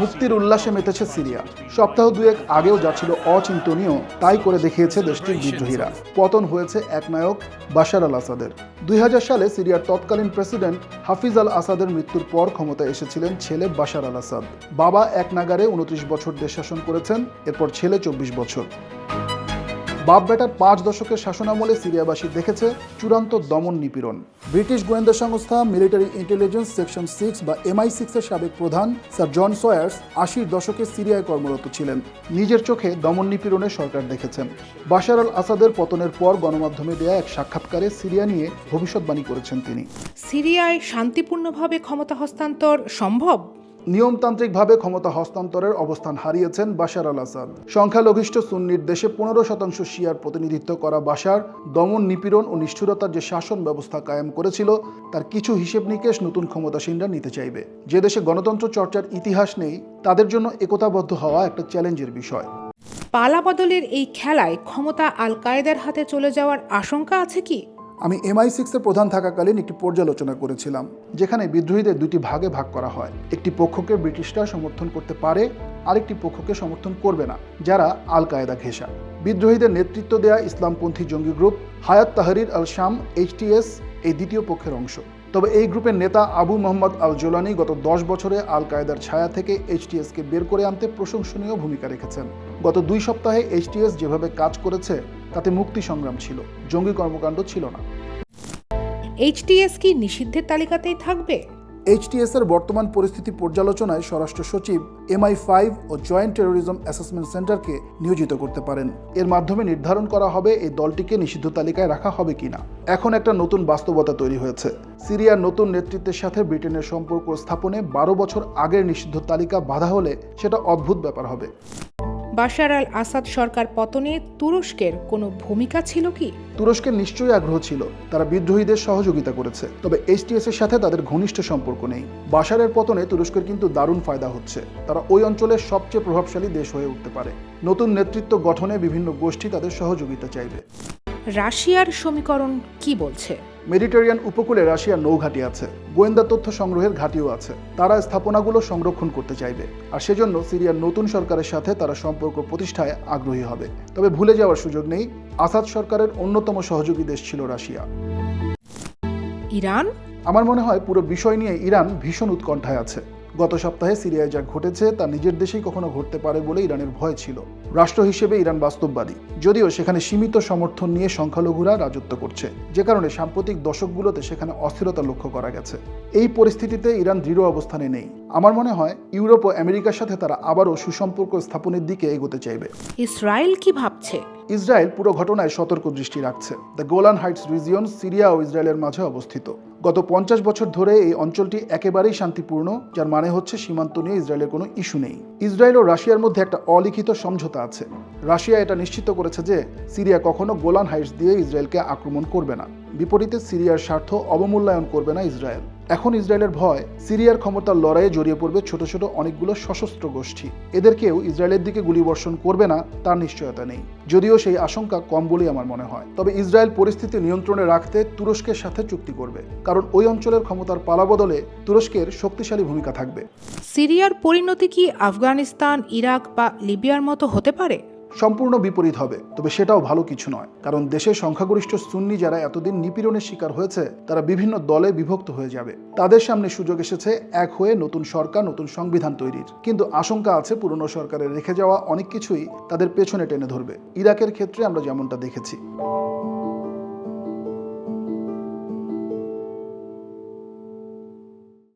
মুক্তির উল্লাসে মেতেছে সিরিয়া। সপ্তাহ দুয়েক আগেও যা ছিল অচিন্তনীয়, তাই করে দেখিয়েছে দেশটির বিদ্রোহীরা। পতন হয়েছে একনায়ক বাশার আল আসাদের। দুই হাজার সালে সিরিয়ার তৎকালীন প্রেসিডেন্ট হাফিজ আল আসাদের মৃত্যুর পর ক্ষমতায় এসেছিলেন ছেলে বাশার আল আসাদ। বাবা এক নাগারে উনত্রিশ বছর দেশ শাসন করেছেন, এরপর ছেলে চব্বিশ বছর। বাপ বেটার পাঁচ দশকের শাসনামলে সিরিয়াবাসী দেখেছে চূড়ান্ত দমন নিপীড়ন। ব্রিটিশ গোয়েন্দা সংস্থা মিলিটারি ইন্টেলিজেন্স সেকশন সিক্স বা এমআই সিক্সের সাবেক প্রধান স্যার জন সয়ার্স আশির দশকে সিরিয়ায় কর্মরত ছিলেন। নিজের চোখে দমন নিপীড়নের সরকার দেখেছেন। বাশার আল আসাদের পতনের পর গণমাধ্যমে দেয়া এক সাক্ষাৎকারে সিরিয়া নিয়ে ভবিষ্যৎবাণী করেছেন তিনি। সিরিয়ায় শান্তিপূর্ণভাবে ক্ষমতা হস্তান্তর সম্ভব? নিয়মতান্ত্রিকভাবে ক্ষমতা হস্তান্তরের অবস্থান হারিয়েছেন বাশার আল আসাদ। সংখ্যালঘিষ্ঠ সুন্নির দেশে পনেরো শতাংশ শিয়ার প্রতিনিধিত্ব করা বাশার দমন নিপীড়ন ও নিষ্ঠুরতার যে শাসন ব্যবস্থা কায়েম করেছিল, তার কিছু হিসেব নিকেশ নতুন ক্ষমতাসীনরা নিতে চাইবে। যে দেশে গণতন্ত্র চর্চার ইতিহাস নেই, তাদের জন্য একতাবদ্ধ হওয়া একটা চ্যালেঞ্জের বিষয়। পালা বদলের এই খেলায় ক্ষমতা আল কায়েদার হাতে চলে যাওয়ার আশঙ্কা আছে কি? আমি এমআই সিক্সের প্রধান থাকাকালীন একটি পর্যালোচনা করেছিলাম, যেখানে বিদ্রোহীদের দুটি ভাগে ভাগ করা হয়। একটি পক্ষকে ব্রিটিশরা সমর্থন করতে পারে, আরেকটি পক্ষকে সমর্থন করবে না, যারা আল কায়েদা ঘেঁষা। বিদ্রোহীদের নেতৃত্ব দেয়া ইসলামপন্থী জঙ্গি গ্রুপ হায়াত তাহরির আল শাম এইচটিএস এই দ্বিতীয় পক্ষের অংশ। তবে এই গ্রুপের নেতা আবু মোহাম্মদ আল জোলানি গত দশ বছরে আল কায়েদার ছায়া থেকে এইচটিএসকে বের করে আনতে প্রশংসনীয় ভূমিকা রেখেছেন। গত দুই সপ্তাহে এইচটিএস যেভাবে কাজ করেছে তাতে মুক্তি সংগ্রাম ছিল জঙ্গি কর্মকাণ্ড ছিল না। এইচটিএস কি নিষিদ্ধের তালিকাতেই থাকবে? এইচটিএস এর বর্তমান পরিস্থিতি পর্যালোচনায় স্বরাষ্ট্র সচিব এমআই ফাইভ ও জয়েন্ট টেরোরিজম অ্যাসেসমেন্ট সেন্টারকে নিয়োজিত করতে পারেন। এর মাধ্যমে নির্ধারণ করা হবে এই দলটিকে নিষিদ্ধ তালিকায় রাখা হবে কিনা। এখন একটা নতুন বাস্তবতা তৈরি হয়েছে। সিরিয়ার নতুন নেতৃত্বের সাথে ব্রিটেনের সম্পর্ক স্থাপনে বারো বছর আগের নিষিদ্ধ তালিকা বাধা হলে সেটা অদ্ভুত ব্যাপার হবে। বাশার আল আসাদ সরকার পতনে তুরস্কের কোনো ভূমিকা ছিল কি? তুরস্কের নিশ্চয়ই আগ্রহ ছিল তারা বিদ্রোহীদের সহযোগিতা করেছে তবে এইচটিএস এর সাথে তাদের ঘনিষ্ঠ সম্পর্ক নেই। বাশারের পতনে তুরস্কের কিন্তু দারুণ ফায়দা হচ্ছে তারা ওই অঞ্চলের সবচেয়ে প্রভাবশালী দেশ হয়ে উঠতে পারে। নতুন নেতৃত্ব গঠনে বিভিন্ন গোষ্ঠী তাদের সহযোগিতা চাইবে। রাশিয়ার সমীকরণ কি বলছে? মেডিটেরিয়ান উপকূলে রাশিয়ার নৌঘাঁটি আছে। গোয়েন্দা তথ্য সংগ্রহের ঘাঁটিও আছে। তারা স্থাপনাগুলো সংরক্ষণ করতে চাইবে। আর সেজন্য সিরিয়ার নতুন সরকারের সাথে তারা সম্পর্ক প্রতিষ্ঠায় আগ্রহী হবে। তবে ভুলে যাওয়ার সুযোগ নেই আসাদ সরকারের অন্যতম সহযোগী দেশ ছিল রাশিয়া। ইরান? আমার মনে হয় পুরো বিষয় নিয়ে ইরান ভীষণ উৎকণ্ঠায় আছে। গত সপ্তাহে সিরিয়ায় যা ঘটেছে তা নিজের দেশেই কখনো ঘটতে পারে বলে ইরানের ভয় ছিল। রাষ্ট্র হিসেবে ইরান বাস্তববাদী। যদিও সেখানে সীমিত সমর্থন নিয়ে সংখ্যালঘুরা রাজত্ব করছে। যে কারণে সাম্প্রতিক দশকগুলোতে সেখানে অস্থিরতা লক্ষ্য করা গেছে। এই পরিস্থিতিতে ইরান দৃঢ় অবস্থানে নেই। আমার মনে হয় ইউরোপ ও আমেরিকার সাথে তারা আবারও সুসম্পর্ক স্থাপনের দিকে এগোতে চাইবে। ইসরায়েল কি ভাবছে? ইসরায়েল পুরো ঘটনায় সতর্ক দৃষ্টি রাখছে। The Golan Heights region Syria ও ইসরায়েলের মাঝে অবস্থিত। গত পঞ্চাশ বছর ধরে এই অঞ্চলটি একেবারেই শান্তিপূর্ণ, যার মানে হচ্ছে সীমান্ত নিয়ে ইসরায়েলের কোনো ইস্যু নেই। ইসরায়েল ও রাশিয়ার মধ্যে একটা অলিখিত সমঝোতা আছে। রাশিয়া এটা নিশ্চিত করেছে যে সিরিয়া কখনো গোলান হাইটস দিয়ে ইসরায়েলকে আক্রমণ করবে না। বিপরীতে সিরিয়ার স্বার্থ অবমূল্যায়ন করবে না ইসরায়েল। এখন ইসরায়েলের ভয়, সিরিয়ার ক্ষমতার লড়াইয়ে জড়িয়ে পড়বে ছোট ছোট অনেকগুলো সশস্ত্র গোষ্ঠী। এদেরকেও ইসরায়েলের দিকে গুলিবর্ষণ করবে না, তার নিশ্চয়তা নেই। যদিও সেই আশঙ্কা কম বলেই আমার মনে হয়। তবে ইসরায়েল পরিস্থিতি নিয়ন্ত্রণে রাখতে তুরস্কের সাথে চুক্তি করবে। কারণ ওই অঞ্চলের ক্ষমতার পালাবদলে তুরস্কের শক্তিশালী ভূমিকা থাকবে। সিরিয়ার পরিণতি কি আফগানিস্তান, ইরাক বা লিবিয়ার মতো হতে পারে? সম্পূর্ণ বিপরীত হবে, তবে সেটাও ভালো কিছু নয়, কারণ দেশের সংখ্যাগরিষ্ঠ সুন্নি যারা এতদিন নিপীড়নের শিকার হয়েছে, তারা বিভিন্ন দলে বিভক্ত হয়ে যাবে। তাদের সামনে সুযোগ এসেছে এক হয়ে নতুন সরকার, নতুন সংবিধান তৈরির। কিন্তু আশঙ্কা আছে পুরনো সরকারের রেখে যাওয়া অনেক কিছুই তাদের পেছনে টেনে ধরবে। ইরাকের ক্ষেত্রে আমরা যেমনটা দেখেছি।